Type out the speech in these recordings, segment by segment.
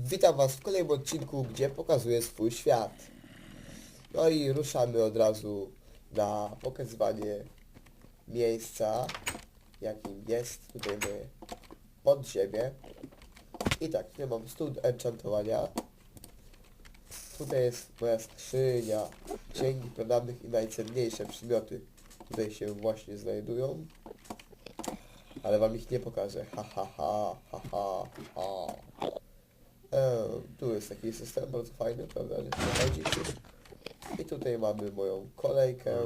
Witam Was w kolejnym odcinku, gdzie pokazuję swój świat. No i ruszamy od razu na pokazywanie miejsca, jakim jest tutaj moje podziemie. I tak, tutaj mam stół do enchantowania. Tutaj jest moja skrzynia, księgi pradawnych i najcenniejsze przedmioty tutaj się właśnie znajdują. Ale wam ich nie pokażę. Ha ha ha, ha ha ha. E, tu jest taki system bardzo fajny, prawda, przechodzi. I tutaj mamy moją kolejkę.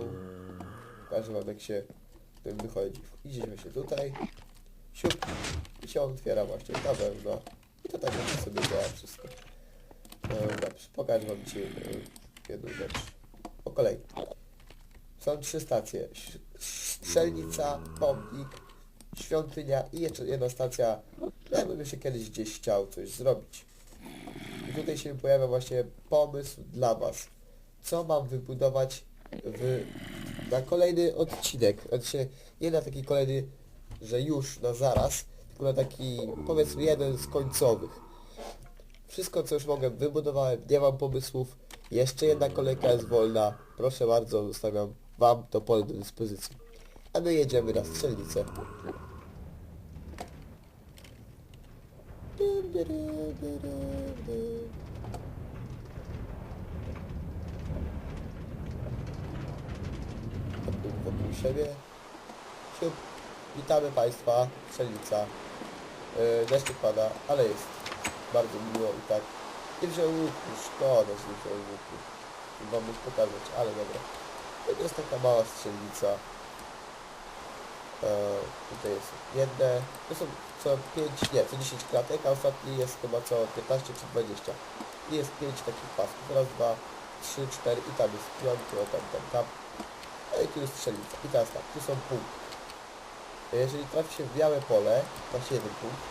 Pokażę wam jak się tym wychodzi. Idziemy się tutaj. Siup. I się otwiera właśnie ta wełna. I to tak sobie działa wszystko. E, dobrze, pokażę wam dzisiaj e, jedną rzecz. Po kolei. Są trzy stacje. Strzelnica, pomnik, świątynia i jeszcze jedna stacja, jakbym się kiedyś gdzieś chciał coś zrobić. I tutaj się pojawia właśnie pomysł dla Was. Co mam wybudować w, na kolejny odcinek. Znaczy nie na taki kolejny, że już na zaraz, tylko na taki powiedzmy jeden z końcowych. Wszystko co już mogę wybudowałem, nie mam pomysłów. Jeszcze jedna kolejka jest wolna. Proszę bardzo, zostawiam Wam to pole do dyspozycji. A my jedziemy na strzelnicę. Wokół, siebie. Siup. Witamy Państwa, strzelnica. Yy, deszczyk pada, ale jest bardzo miło i tak. Nie wziął łuku, szkoda, że nie wziął łuku. Wam pokazać, ale dobra. To jest taka mała strzelnica. E, tutaj jest jedne, to są co 5, nie, co 10 klatek, a ostatni jest chyba co 15 czy 20. I jest 5 takich pasków, raz, dwa, trzy, cztery i tam jest piąty, o tam, tam, tam. No i tu jest strzelnica. I teraz tak, tu są punkty. Jeżeli trafi się w białe pole, macie jeden punkt,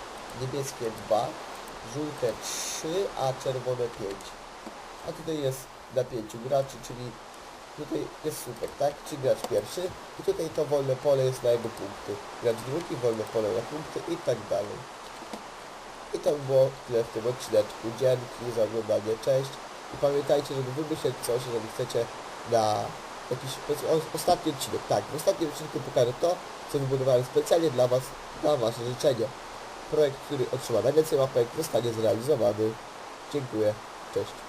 niebieskie 2, żółte 3, a czerwone 5. A tutaj jest na 5 graczy, czyli tutaj jest słupek, tak? Czy gracz pierwszy i tutaj to wolne pole jest na jego punkty. Gracz drugi, wolne pole na punkty i tak dalej. I to by było tyle w tym odcineczku. Dzięki za oglądanie, cześć. I pamiętajcie, żeby wymyśleć coś, jeżeli chcecie na jakiś ostatni odcinek. Tak, w ostatnim odcinku pokażę to, co wybudowałem specjalnie dla Was, na Wasze życzenie. Projekt, który otrzyma najwięcej łapek, zostanie zrealizowany. Dziękuję. Cześć.